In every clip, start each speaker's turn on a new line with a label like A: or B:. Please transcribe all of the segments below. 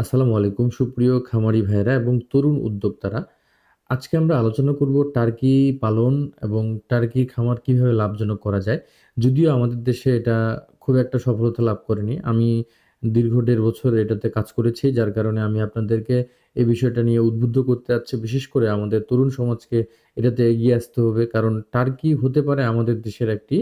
A: আসসালামু আলাইকুম, সুপ্রিয় খামারি ভাইয়েরা এবং তরুণ উদ্যোক্তারা। আজকে আমরা আলোচনা করব টার্কি পালন এবং টার্কি খামার কীভাবে লাভজনক করা যায়। যদিও আমাদের দেশে এটা খুব একটা সফলতা লাভ করেনি। আমি দীর্ঘ দেড় বছর এটাতে কাজ করেছি। যার কারণে আমি আপনাদেরকে এই বিষয়টা নিয়ে উদ্বুদ্ধ করতে চাচ্ছি। বিশেষ করে আমাদের তরুণ সমাজকে এটাতে এগিয়ে আসতে হবে। কারণ টার্কি হতে পারে আমাদের দেশের একটি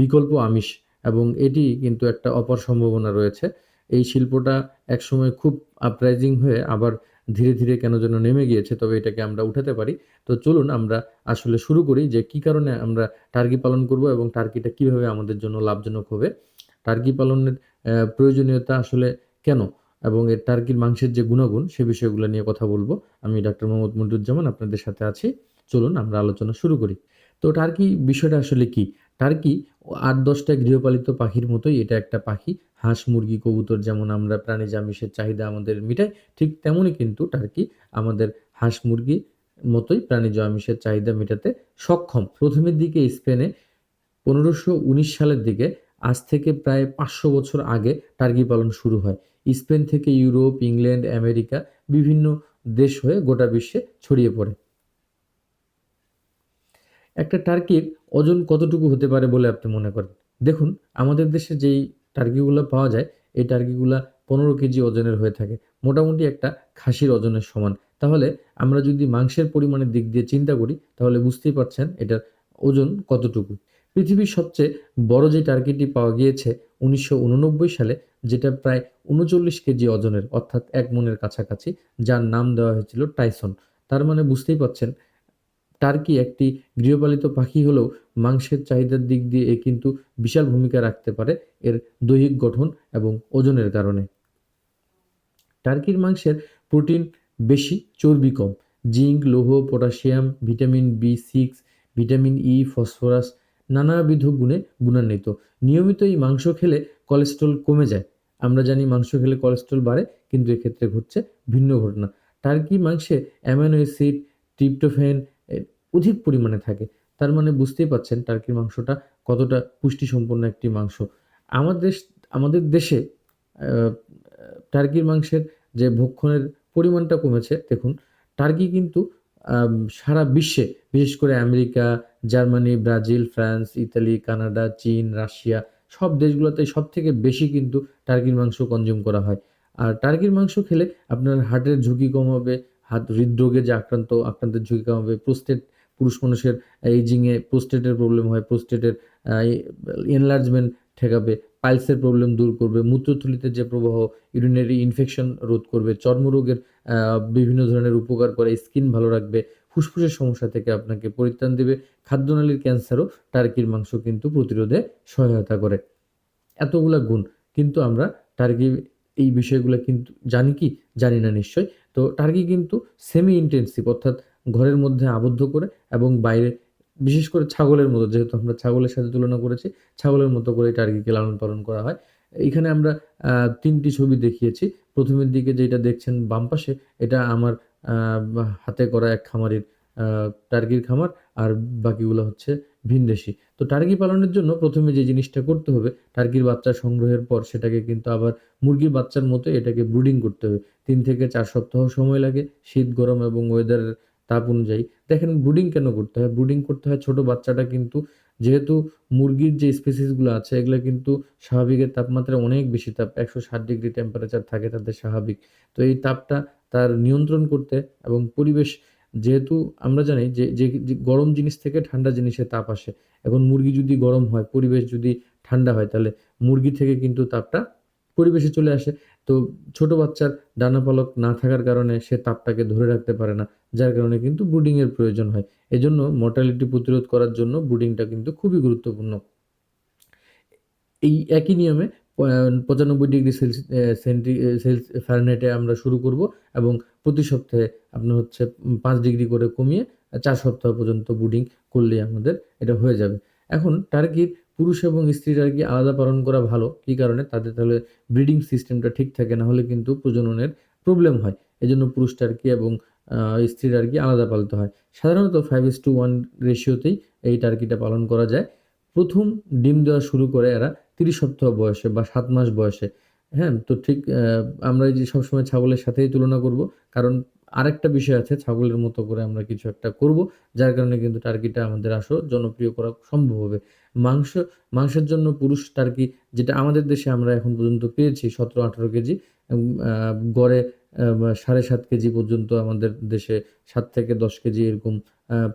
A: বিকল্প আমিষ এবং এটি কিন্তু একটা অপার সম্ভাবনা রয়েছে। এই শিল্পটা একসময় খুব আপরাইজিং হয়ে আবার ধীরে, ধীরে কেন যেন নেমে গিয়েছে। তবে এটাকে আমরা উঠাতে পারি। তো চলুন আমরা আসলে শুরু করি যে কি কারণে আমরা টার্কি পালন করব এবং টার্কিটা কীভাবে আমাদের জন্য লাভজনক হবে। টার্কি পালনের প্রয়োজনীয়তা আসলে কেন? এবং এর টার্কির মাংসের যে গুণাগুণ সে বিষয়গুলো নিয়ে কথা বলব আমি ডাক্তার মোহাম্মদ মনিরুজ্জামান আপনাদের সাথে আছি। চলুন আমরা আলোচনা শুরু করি। তো টার্কি বিষয়টা আসলে কি? টার্কি ৮-১০ টা গৃহপালিত পাখির মতোই এটা একটা পাখি। হাঁস, মুরগি, কবুতর যেমন আমরা প্রাণীজ আমিষের চাহিদা আমাদের মিটাই, ঠিক তেমনই কিন্তু টার্কি আমাদের হাঁস, মুরগি মতোই প্রাণীজ আমিষের চাহিদা মেটাতে সক্ষম। প্রথমের দিকে স্পেনে ১৫১৯ সালের দিকে আজ থেকে প্রায় ৫০০ বছর আগে টার্কি পালন শুরু হয়। স্পেন থেকে ইউরোপ, ইংল্যান্ড, আমেরিকা বিভিন্ন দেশ হয়ে গোটা বিশ্বে ছড়িয়ে পড়ে। একটা টার্কির ওজন কতটুকু হতে পারে বলে আপনি মনে করেন? দেখুন আমাদের দেশে যেই টার্কিগুলা পাওয়া যায়, এই টার্কিগুলা ১৫ কেজি ওজনের হয়ে থাকে। মোটামুটি একটা খাসির ওজনের সমান। তাহলে আমরা যদি মাংসের পরিমাণের দিক দিয়ে চিন্তা করি, তাহলে বুঝতেই পারছেন এটার ওজন কতটুকু। পৃথিবীর সবচেয়ে বড় যে টার্কিটি পাওয়া গিয়েছে ১৯৮৯ সালে, যেটা প্রায় ৩৯ কেজি ওজনের অর্থাৎ এক মনের কাছাকাছি, যার নাম দেওয়া হয়েছিল টাইসন। তার মানে বুঝতেই পারছেন টার্কি একটি গৃহপালিত পাখি হলেও মাংসের চাহিদার দিক দিয়ে এ কিন্তু বিশাল ভূমিকা রাখতে পারে এর দৈহিক গঠন এবং ওজনের কারণে। টার্কির মাংসের প্রোটিন বেশি, চর্বি কম। জিঙ্ক লৌহ, potassium, vitamin B six vitamin E, phosphorus নানাবিধ গুণে গুণান্বিত। নিয়মিত এই মাংস খেলে কোলেস্টেরল কমে যায়। আমরা জানি মাংস খেলে কোলেস্টেরল বাড়ে, কিন্তু এক্ষেত্রে ঘটছে ভিন্ন ঘটনা। টার্কি মাংসে অ্যামাইনো অ্যাসিড, ট্রিপটোফ্যান এ অধিক পরিমাণে থাকে। তার মানে বুঝতেই পারছেন টার্কির মাংসটা কতটা পুষ্টিসম্পন্ন একটি মাংস। আমার দেশ আমাদের দেশে টার্কির মাংসের যে ভক্ষণের পরিমাণটা কমেছে দেখুন, টার্কি কিন্তু সারা বিশ্বে বিশেষ করে America, Germany, Brazil, France, Italy, Canada, চীন, রাশিয়া সব দেশগুলোতে সব থেকে বেশি কিন্তু টার্কির মাংস কনজিউম করা হয়। আর টার্কির মাংস খেলে আপনার হার্টের ঝুঁকি কম হবে, হার্ট হৃদরোগে যে আক্রান্ত আক্রান্তের ঝুঁকি কম হবে, প্রোস্টেট পুরুষ মানুষের এইজিংয়ে প্রোস্টেটের প্রবলেম হয়, প্রোস্টেটের এনলার্জমেন্ট ঠেকাবে, পাইলসের প্রবলেম দূর করবে, মূত্রথলিতে যে প্রবাহ, ইউরিনারি ইনফেকশন রোধ করবে, চর্মরোগের বিভিন্ন ধরনের উপকার করে, স্কিন ভালো রাখবে, ফুসফুসের সমস্যা থেকে আপনাকে পরিত্রাণ দেবে, খাদ্যনালীর ক্যান্সারও টার্কির মাংস কিন্তু প্রতিরোধে সহায়তা করে। এতগুলা গুণ। কিন্তু আমরা টার্কি এই বিষয়গুলো কিন্তু জানি কি? জানি না নিশ্চয়ই। তো টার্কি কিন্তু সেমি ইনটেনসিভ অর্থাৎ ঘরের মধ্যে আবদ্ধ করে এবং বাইরে বিশেষ করে ছাগলের মতো যেহেতু আমরা ছাগলের সাথে তুলনা করেছি, ছাগলের মতো করে টার্কিকে লালন-পালন করা হয়। এইখানে আমরা তিনটি ছবি দেখিয়েছি। প্রথমের দিকে যেটা দেখছেন বাম পাশে এটা আমার হাতে করা এক খামারের টার্কির খামার আর বাকিগুলো হচ্ছে ভিনদেশি তো টার্কি পালনের জন্য প্রথমে যে জিনিসটা করতে হবে, টার্কির বাচ্চা সংগ্রহের পর সেটাকে কিন্তু আবার মুরগির বাচ্চার মতো এটাকে ব্রুডিং করতে হবে। তিন থেকে চার সপ্তাহ সময় লাগে শীত, গরম এবং ওয়েদারের তাপ অনুযায়ী। দেখেন ব্রুডিং কেন করতে হয়? ব্রুডিং করতে হয় ছোট বাচ্চাটা কিন্তু যেহেতু মুরগির যে স্পেসিসগুলো আছে এগুলো কিন্তু স্বাভাবিকের তাপমাত্রায় অনেক বেশি তাপ ১৬০ ডিগ্রি টেম্পারেচার থাকে তাদের স্বাভাবিক। তো এই তাপটা তার নিয়ন্ত্রণ করতে এবং পরিবেশ যেহেতু আমরা জানি যে যে গরম জিনিস থেকে ঠান্ডা জিনিসে তাপ আসে। এখন মুরগি যদি গরম হয়, পরিবেশ যদি ঠান্ডা হয় তাহলে মুরগি থেকে কিন্তু তাপটা পরিবেশে চলে আসে। তো ছোট বাচ্চার ডানা পালক না থাকার কারণে সে তাপটাকে ধরে রাখতে পারে না। যার কারণে কিন্তু ব্রুডিং এর প্রয়োজন হয়। এজন্য মর্টালিটি প্রতিরোধ করার জন্য ব্রুডিংটা কিন্তু খুবই গুরুত্বপূর্ণ। এই একই নিয়মে পঁচানব্বই ডিগ্রি সেলসি সেন্টি সেলস ফারেনহাইটে আমরা শুরু করব এবং প্রতি সপ্তাহে আপনার হচ্ছে পাঁচ ডিগ্রি করে কমিয়ে চার সপ্তাহ পর্যন্ত ব্রুডিং করলেই আমাদের এটা হয়ে যাবে। এখন টার্কির পুরুষ এবং স্ত্রী টার্কি আলাদা পালন করা ভালো। কী কারণে? তাদের তাহলে ব্রিডিং সিস্টেমটা ঠিক থাকে। না হলে কিন্তু প্রজননের প্রবলেম হয়। এজন্য পুরুষ টার্কি এবং স্ত্রী টার্কি আলাদা পালতে হয়। সাধারণত 5:1 রেশিওতেই এই টার্কিটা পালন করা যায়। প্রথম ডিম দেওয়া শুরু করে এরা ৩০ সপ্তাহ বয়সে বা সাত মাস বয়সে। হ্যাঁ? তো ঠিক আমরা যে সবসময় ছাগলের সাথেই তুলনা করব। কারণ আরেকটা বিষয় আছে, ছাগলের মতো করে আমরা কিছু একটা করব। যার কারণে কিন্তু টার্কিটা আমাদের আসো জনপ্রিয় করা সম্ভব হবে। মাংস, মাংসের জন্য পুরুষ টার্কি যেটা আমাদের দেশে আমরা এখন পর্যন্ত পেয়েছি ১৭-১৮ কেজি গড়ে সাড়ে সাত কেজি পর্যন্ত আমাদের দেশে সাত থেকে ১০ কেজি এরকম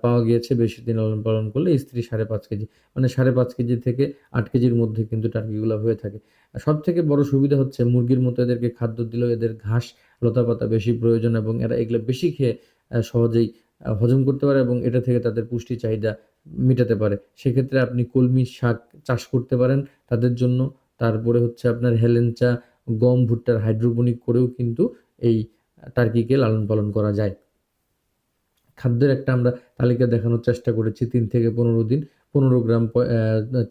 A: পাওয়া গিয়েছে বেশি দিন লালন পালন করলে স্ত্রী ৫.৫ কেজি। মানে ৫.৫ কেজি থেকে আট কেজির মধ্যে কিন্তু টার্কিগুলো হয়ে থাকে। সব থেকে বড় সুবিধা হচ্ছে মুরগির মতো এদেরকে খাদ্য দিলেও এদের ঘাস, লতাপাতা বেশি প্রয়োজন এবং এরা এগুলো বেশি খেয়ে সহজেই হজম করতে পারে এবং এটা থেকে তাদের পুষ্টি চাহিদা মেটাতে পারে। সেক্ষেত্রে আপনি কলমি শাক চাষ করতে পারেন তাদের জন্য। তারপরে হচ্ছে আপনার হেলেঞ্চা, গম, ভুট্টার হাইড্রোপনিক করেও কিন্তু এই টার্কিকে লালন পালন করা যায়। খাদ্যের একটা আমরা তালিকা দেখানোর চেষ্টা করেছি তিন থেকে ১৫ দিন, ১৫ গ্রাম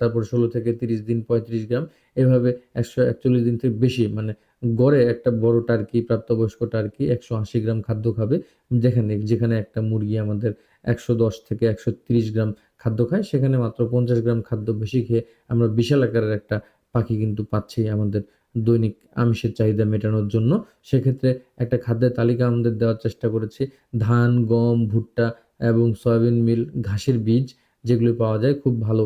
A: তারপর ১৬ থেকে ৩০ দিন ৩৫ গ্রাম। এভাবে ১৪১ দিন থেকে বেশি মানে গড়ে একটা বড় টার্কি প্রাপ্তবয়স্ক টার্কি ১৮০ গ্রাম খাদ্য খাবে। যেখানে যেখানে একটা মুরগি আমাদের ১১০ থেকে ১৩০ গ্রাম খাদ্য খায় সেখানে মাত্র ৫০ গ্রাম খাদ্য বেশি খেয়ে আমরা বিশাল আকারের একটা পাখি কিন্তু পাচ্ছি আমাদের দৈনিক আমিষের চাহিদা মেটানোর জন্য। সেক্ষেত্রে একটা খাদ্যের তালিকা আমাদের দেওয়ার চেষ্টা করেছি। ধান, গম, ভুট্টা এবং সয়াবিন মিল, ঘাসের বীজ যেগুলো পাওয়া যায় খুব ভালো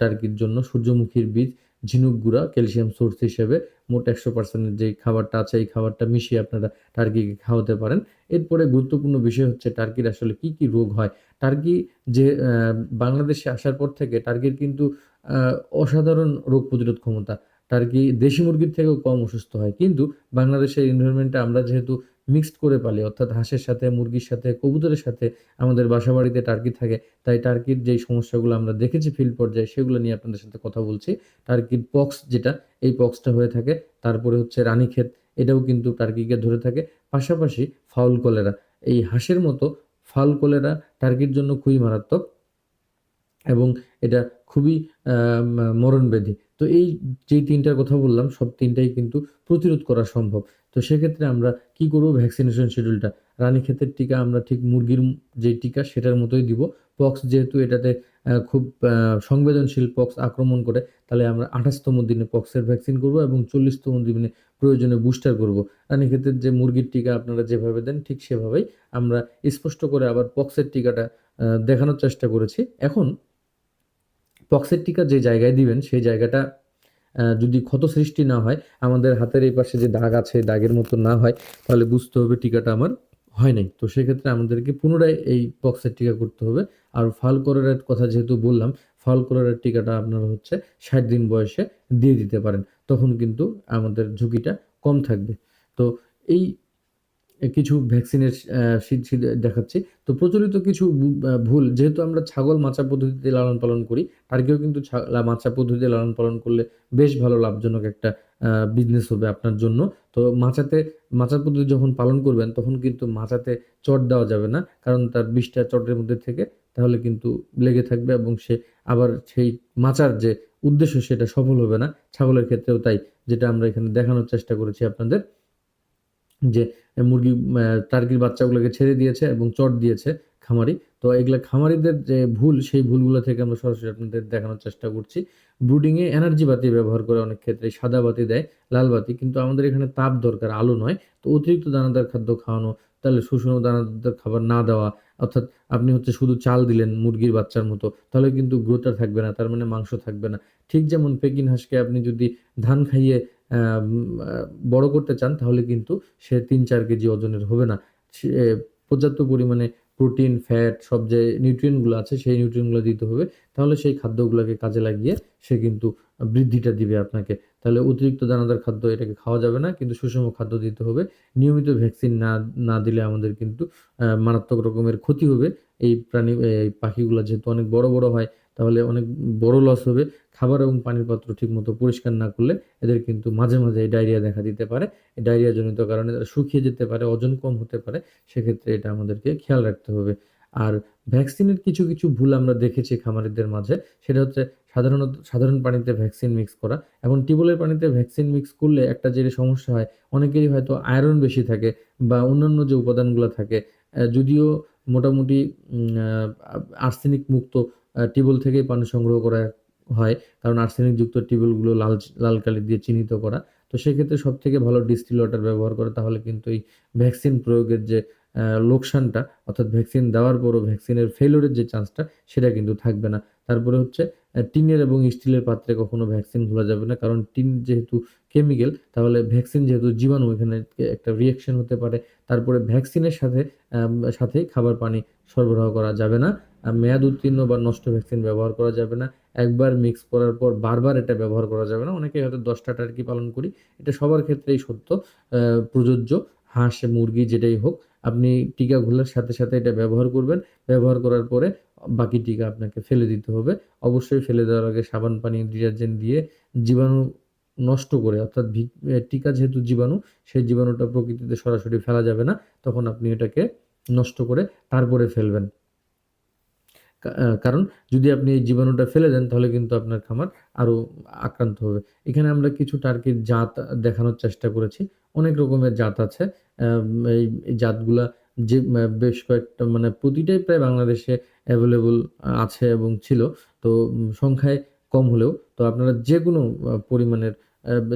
A: টার্কির জন্য। সূর্যমুখীর বীজ, ঝিনুক গুঁড়া ক্যালসিয়াম সোর্স হিসেবে মোট ১০০% এর যেই খাবারটা আছে এই খাবারটা মিশিয়ে আপনারা টার্কিকে খাওয়াতে পারেন। এরপরে গুরুত্বপূর্ণ বিষয় হচ্ছে টার্কির আসলে কি, কি রোগ হয়? টার্কি যে বাংলাদেশে আসার পর থেকে টার্কির কিন্তু অসাধারণ রোগ প্রতিরোধ ক্ষমতা। টার্কি দেশি মুরগির থেকেও কম অসুস্থ হয়। কিন্তু বাংলাদেশের এনভায়রনমেন্টে আমরা যেহেতু মিক্সড করে পালি অর্থাৎ হাঁসের সাথে, মুরগির সাথে, কবুতরের সাথে আমাদের বাসাবাড়িতে টার্কি থাকে। তাই টার্কির যেই সমস্যাগুলো আমরা দেখেছি ফিল্ড পর্যায়ে সেগুলো নিয়ে আপনাদের সাথে কথা বলছি। টার্কির পক্স যেটা, এই পক্সটা হয়ে থাকে। তারপরে হচ্ছে রানীক্ষেত এটাও কিন্তু টার্কিকে ধরে থাকে। পাশাপাশি ফাউল কলেরা। এই হাঁসের মতো ফাউল কলেরা টার্কির জন্য খুবই মারাত্মক এবং এটা খুবই মরণব্যাধি। তো এই যেই তিনটার কথা বললাম, সব তিনটাই কিন্তু প্রতিরোধ করা সম্ভব। তো সেক্ষেত্রে আমরা কি করব ভ্যাকসিনেশন শিডিউলটা। রানীক্ষেতের টিকা আমরা ঠিক মুরগির যে টিকা, সেটার মতোই দিব। পক্স যেহেতু এটাতে খুব সংবেদনশীল পক্স আক্রমণ করে, তাহলে আমরা আঠাশতম দিনে পক্সের ভ্যাকসিন করব এবং চল্লিশতম দিনে প্রয়োজনে বুস্টার করব। রানীক্ষেতের যে মুরগির টিকা আপনারা যেভাবে দেন, ঠিক সেভাবেই আমরা স্পষ্ট করে আবার পক্সের টিকাটা দেখানোর চেষ্টা করেছি। এখন পক্সের টিকা যে জায়গায় দিবেন সেই জায়গাটা যদি ক্ষত সৃষ্টি না হয়, আমাদের হাতের এই পাশে যে দাগ আছে দাগের মতো না হয় তাহলে বুঝতে হবে টিকাটা আমার হয় নাই। তো সেক্ষেত্রে আমাদেরকে পুনরায় এই পক্সের টিকা করতে হবে। আর ফাউল কলেরার কথা যেহেতু বললাম, ফাউল কলেরার টিকাটা আপনারা হচ্ছে ৬০ দিন বয়সে দিয়ে দিতে পারেন। তখন কিন্তু আমাদের ঝুঁকিটা কম থাকবে। তো এই কিছু ভ্যাকসিনের শীট শীট দেখাচ্ছি। তো প্রচলিত কিছু ভুল যেহেতু আমরা ছাগল মাচা পদ্ধতিতে লালন পালন করি, টার্কিও কিন্তু মাচা পদ্ধতিতে লালন পালন করলে বেশ ভালো লাভজনক একটা বিজনেস হবে আপনার জন্য। তো মাচাতে মাচার পদ্ধতি যখন পালন করবেন তখন কিন্তু মাচাতে চট দেওয়া যাবে না। কারণ তার বিষটা চটের মধ্যে থেকে তাহলে কিন্তু লেগে থাকবে এবং সে আবার সেই মাচার যে উদ্দেশ্য সেটা সফল হবে না। ছাগলের ক্ষেত্রেও তাই। যেটা আমরা এখানে দেখানোর চেষ্টা করেছি আপনাদের। যে মুরগি টার্কির বাচ্চাগুলোকে ছেড়ে দিয়েছে এবং চট দিয়েছে খামারি। তো এগুলো খামারিদের যে ভুল সেই ভুলগুলো থেকে আমরা সরাসরি আপনাদের দেখানোর চেষ্টা করছি। ব্রুডিং এ এনার্জি বাতি ব্যবহার করে অনেক ক্ষেত্রে সাদা বাতি দেয়, লাল বাতি। কিন্তু আমাদের এখানে তাপ দরকার, আলো নয়। তো অতিরিক্ত দানাদার খাদ্য খাওয়ানো, তাহলে সুষম দানাদার খাবার না দেওয়া অর্থাৎ আপনি হচ্ছে শুধু চাল দিলেন মুরগির বাচ্চার মতো তাহলে কিন্তু গ্রোথ টা থাকবে না। তার মানে মাংস থাকবে না। ঠিক যেমন পেকিন হাঁসকে আপনি যদি ধান খাইয়ে বড় করতে চান তাহলে কিন্তু সে ৩-৪ কেজি ওজনের হবে না। পর্যাপ্ত পরিমাণে প্রোটিন, ফ্যাট সব যে নিউট্রিয়েন্টগুলো আছে সেই নিউট্রিয়েন্টগুলো দিতে হবে। তাহলে সেই খাদ্যগুলোকে কাজে লাগিয়ে সে কিন্তু বৃদ্ধিটা দিবে আপনাকে। তাহলে অতিরিক্ত দানাদার খাদ্য এটাকে খাওয়া যাবে না। কিন্তু সুষম খাদ্য দিতে হবে। নিয়মিত ভ্যাকসিন না না দিলে আমাদের কিন্তু মারাত্মক রকমের ক্ষতি হবে। এই প্রাণী এই পাখিগুলো যেহেতু অনেক বড়, বড় হয় তাহলে অনেক বড় লস হবে। খাবার এবং পানির পাত্র ঠিকমতো পরিষ্কার না করলে এদের কিন্তু মাঝে, মাঝে এই ডায়রিয়া দেখা দিতে পারে। এই ডায়রিয়া জনিত কারণে তারা শুকিয়ে যেতে পারে, ওজন কম হতে পারে। সেক্ষেত্রে এটা আমাদেরকে খেয়াল রাখতে হবে। আর ভ্যাকসিনের কিছু, কিছু ভুল আমরা দেখেছি খামারিদের মাঝে। সেটা হচ্ছে সাধারণত সাধারণ পানিতে ভ্যাকসিন মিক্স করা। এবং টিউবওয়েলের পানিতে ভ্যাকসিন মিক্স করলে একটা যে সমস্যা হয় অনেকেরই হয়তো আয়রন বেশি থাকে বা অন্যান্য যে উপাদানগুলো থাকে যদিও মোটামুটি আর্সেনিক মুক্ত টিউবওয়েল থেকেই পানি সংগ্রহ করা হয়। কারণ আর্সেনিক যুক্ত টিউবওয়েলগুলো লাল লাল কালি দিয়ে চিহ্নিত করা। তো সেক্ষেত্রে সব থেকে ভালো ডিস্টিল ওয়াটার ব্যবহার করে তাহলে কিন্তু এই ভ্যাকসিন প্রয়োগের যে লোকসানটা, অর্থাৎ ভ্যাকসিন দেওয়ার পরও ভ্যাকসিনের ফেলোরের যে চান্সটা, সেটা কিন্তু থাকবে না তারপরে হচ্ছে টিনের এবং স্টিলের পাত্রে কখনো ভ্যাকসিন খোলা যাবে না, কারণ টিন যেহেতু কেমিক্যাল, তাহলে ভ্যাকসিন যেহেতু জীবাণু এখানে একটা রিয়াকশন হতে পারে তারপরে ভ্যাকসিনের সাথে সাথেই খাবার পানি সরবরাহ করা যাবে না মেয়াদ উত্তীর্ণ বা নষ্ট ভ্যাকসিন ব্যবহার করা যাবে না একবার মিক্স করার পর বারবার এটা ব্যবহার করা যাবে না। অনেকে হয়তো দশটা টার্কি পালন করি, এটা সবার ক্ষেত্রেই সত্য। প্রযোজ্য, হাঁস, মুরগি, যেটাই হোক, আপনি টিকাগুলোর সাথে সাথে এটা ব্যবহার করবেন। ব্যবহার করার পরে বাকি টিকা আপনাকে ফেলে দিতে হবে। অবশ্যই ফেলে দেওয়ার আগে সাবান, পানি, ডিটারজেন্ট দিয়ে জীবাণু নষ্ট করে, অর্থাৎ টিকা যেহেতু জীবাণু, সেই জীবাণুটা প্রকৃতিতে সরাসরি ফেলা যাবে না। তখন আপনি এটাকে নষ্ট করে তারপরে ফেলবেন। কারণ যদি আপনি এই জীবাণুটা ফেলে দেন তাহলে কিন্তু আপনার খামার আরও আক্রান্ত হবে। এখানে আমরা কিছু টার্কির জাত দেখানোর চেষ্টা করেছি। অনেক রকমের জাত আছে। এই জাতগুলা যে বেশ কয়েকটা মানে প্রতিটাই প্রায় বাংলাদেশে অ্যাভেলেবল আছে এবং ছিল। তো সংখ্যায় কম হলেও, তো আপনারা যে কোনো পরিমাণের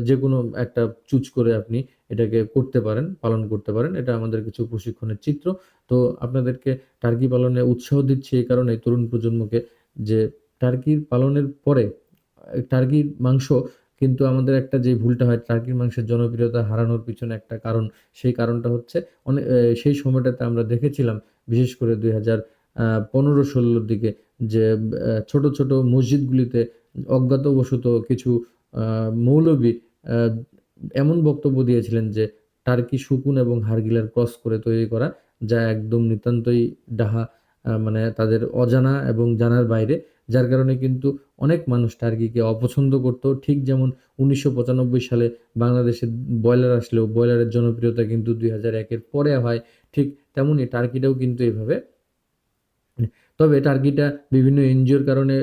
A: যে কোনো একটা চুজ করে আপনি এটাকে করতে পারেন, পালন করতে পারেন। এটা আমাদের কিছু প্রশিক্ষণের চিত্র। তো আপনাদেরকে টার্কি পালনে উৎসাহ দিচ্ছি এই কারণে তরুণ প্রজন্মকে যে টার্কির পালনের পরে, টার্কির মাংস কিন্তু আমাদের একটা যে ভুলটা হয়, টার্কির মাংসের জনপ্রিয়তা হারানোর পিছনে একটা কারণ। সেই কারণটা হচ্ছে অনেক সেই সময়টাতে আমরা দেখেছিলাম, বিশেষ করে দুই হাজার পনেরো ষোলোর দিকে যে ছোট ছোট মসজিদগুলিতে অজ্ঞাতবশত কিছু মৌলবী এমন বক্তব্য দিয়েছিলেন যে টার্কি শুকুন এবং হারগিলার ক্রস করে তৈরি করা, যা একদম নিতান্তই ডাহা মানে তাদের অজানা এবং জানার বাইরে, যার কারণে কিন্তু অনেক মানুষ টার্কিকে অপছন্দ করতো। ঠিক যেমন উনিশশো পঁচানব্বই সালে বাংলাদেশে ব্রয়লার আসলেও ব্রয়লারের জনপ্রিয়তা কিন্তু দুই হাজার একের পরে হয়, ঠিক তেমনই টার্কিটাও কিন্তু এইভাবে তবে টার্কিটা বিভিন্ন এনজিওর কারণে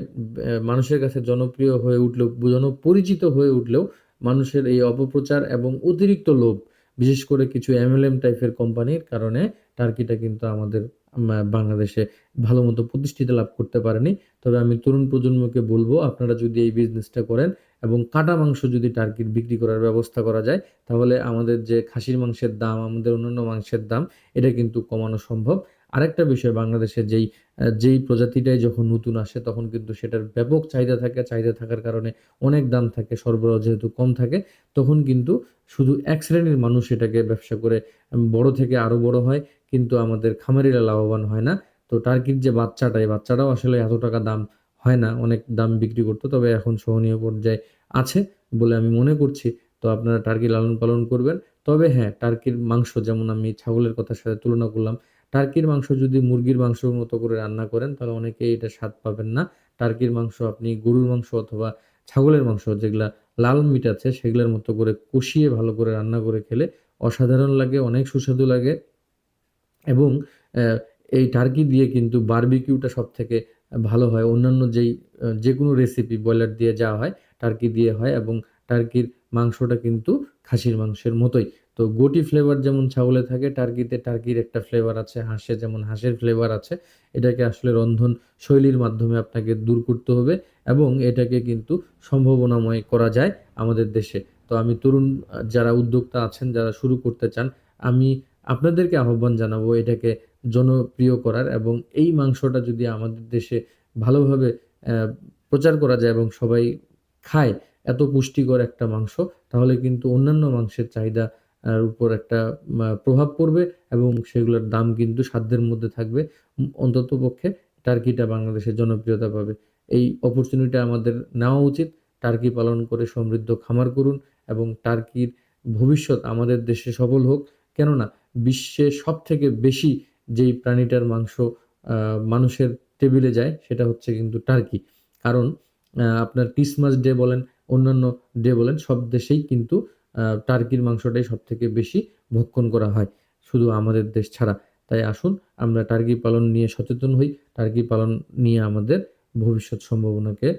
A: মানুষের কাছে জনপ্রিয় হয়ে উঠলেও, জনপরিচিত হয়ে উঠলেও মানুষের এই অপপ্রচার এবং অতিরিক্ত লোভ, বিশেষ করে কিছু এমএলএম টাইপের কোম্পানির কারণে টার্কিটা কিন্তু আমাদের বাংলাদেশে ভালো মতো প্রতিষ্ঠিত লাভ করতে পারেনি। তবে আমি তরুণ প্রজন্মকে বলব, আপনারা যদি এই বিজনেসটা করেন এবং কাটা মাংস যদি টার্কির বিক্রি করার ব্যবস্থা করা যায়, তাহলে আমাদের যে খাসির মাংসের দাম, আমাদের অন্যান্য মাংসের দাম, এটা কিন্তু কমানো সম্ভব। আরেকটা বিষয় বাংলাদেশে যেই যেই প্রজাতিটাই যখন নতুন আসে তখন কিন্তু সেটার ব্যাপক চাহিদা থাকে। চাহিদা থাকার কারণে অনেক দাম থাকে, সরবরাহ যেহেতু কম থাকে, তখন কিন্তু শুধু এক শ্রেণির মানুষ এটাকে ব্যবসা করে বড় থেকে আরও বড় হয়, কিন্তু আমাদের খামারিরা লাভবান হয় না। তো টার্কির যে বাচ্চাটা, এই বাচ্চাটাও আসলে এত টাকা দাম হয় না, অনেক দাম বিক্রি করতো, তবে এখন সহনীয় পর্যায়ে আছে বলে আমি মনে করছি। তো আপনারা টার্কি লালন পালন করবেন। তবে হ্যাঁ টার্কির মাংস যেমন আমি ছাগলের কথার সাথে তুলনা করলাম টার্কির মাংস যদি মুরগির মাংসের মতো করে রান্না করেন, তাহলে অনেকেই এটা স্বাদ পাবেন না। টার্কির মাংস আপনি গরুর মাংস অথবা ছাগলের মাংস, যেগুলা লাল মিট আছে, সেগুলোর মতো করে কষিয়ে ভালো করে রান্না করে খেলে অসাধারণ লাগে, অনেক সুস্বাদু লাগে। এবং এই টার্কি দিয়ে কিন্তু বারবিকিউটা সব থেকে ভালো হয়। অন্যান্য যেই, যে কোনো রেসিপি ব্রয়লার দিয়ে যাওয়া হয়, টার্কি দিয়ে হয় এবং টার্কির মাংসটা কিন্তু খাসির মাংসের মতোই। তো গোটি ফ্লেভার যেমন ছাগলে থাকে টার্কিতে টার্কির একটা ফ্লেভার আছে, হাঁসে যেমন হাঁসের ফ্লেভার আছে, এটাকে আসলে রন্ধন শৈলীর মাধ্যমে আপনাকে দূর করতে হবে এবং এটাকে কিন্তু সম্ভাবনাময় করা যায় আমাদের দেশে। তো আমি তরুণ, যারা উদ্যোক্তা আছেন, যারা শুরু করতে চান, আমি আপনাদেরকে আহ্বান জানাব এটাকে জনপ্রিয় করার এবং এই মাংসটা যদি আমাদের দেশে ভালোভাবে প্রচার করা যায় এবং সবাই খায় এত পুষ্টিকর একটা মাংস, তাহলে কিন্তু অন্যান্য মাংসের চাহিদা উপর একটা প্রভাব পড়বে এবং সেগুলোর দাম কিন্তু সাধ্যের মধ্যে থাকবে। অন্তত পক্ষে টার্কিটা বাংলাদেশে জনপ্রিয়তা পাবে। এই অপরচুনিটি আমাদের নেওয়া উচিত। টার্কি পালন করে সমৃদ্ধ খামার করুন এবং টার্কির ভবিষ্যৎ আমাদের দেশে সফল হোক। কেননা, বিশ্বে সব থেকে বেশি যেই প্রাণীটার মাংস মানুষের টেবিলে যায়, সেটা হচ্ছে কিন্তু টার্কি। কারণ আপনার ক্রিসমাস ডে বলেন, অন্যান্য ডে বলেন, সব দেশেই কিন্তু টার্কির মাংসটাই সব থেকে বেশি ভক্ষণ করা হয়, শুধু আমাদের দেশ ছাড়া। তাই আসুন, আমরা টার্কি পালন নিয়ে সচেতন হই। টার্কি পালন নিয়ে আমাদের ভবিষ্যৎ সম্ভাবনাকে,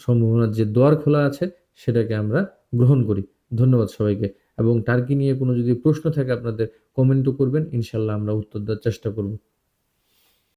A: সম্ভাবনার যে দোয়ার খোলা আছে, সেটাকে আমরা গ্রহণ করি। ধন্যবাদ সবাইকে। এবং টার্কি নিয়ে কোনো যদি প্রশ্ন থাকে আপনাদের কমেন্টও করবেন। ইনশাল্লাহ আমরা উত্তর দেওয়ার চেষ্টা করব।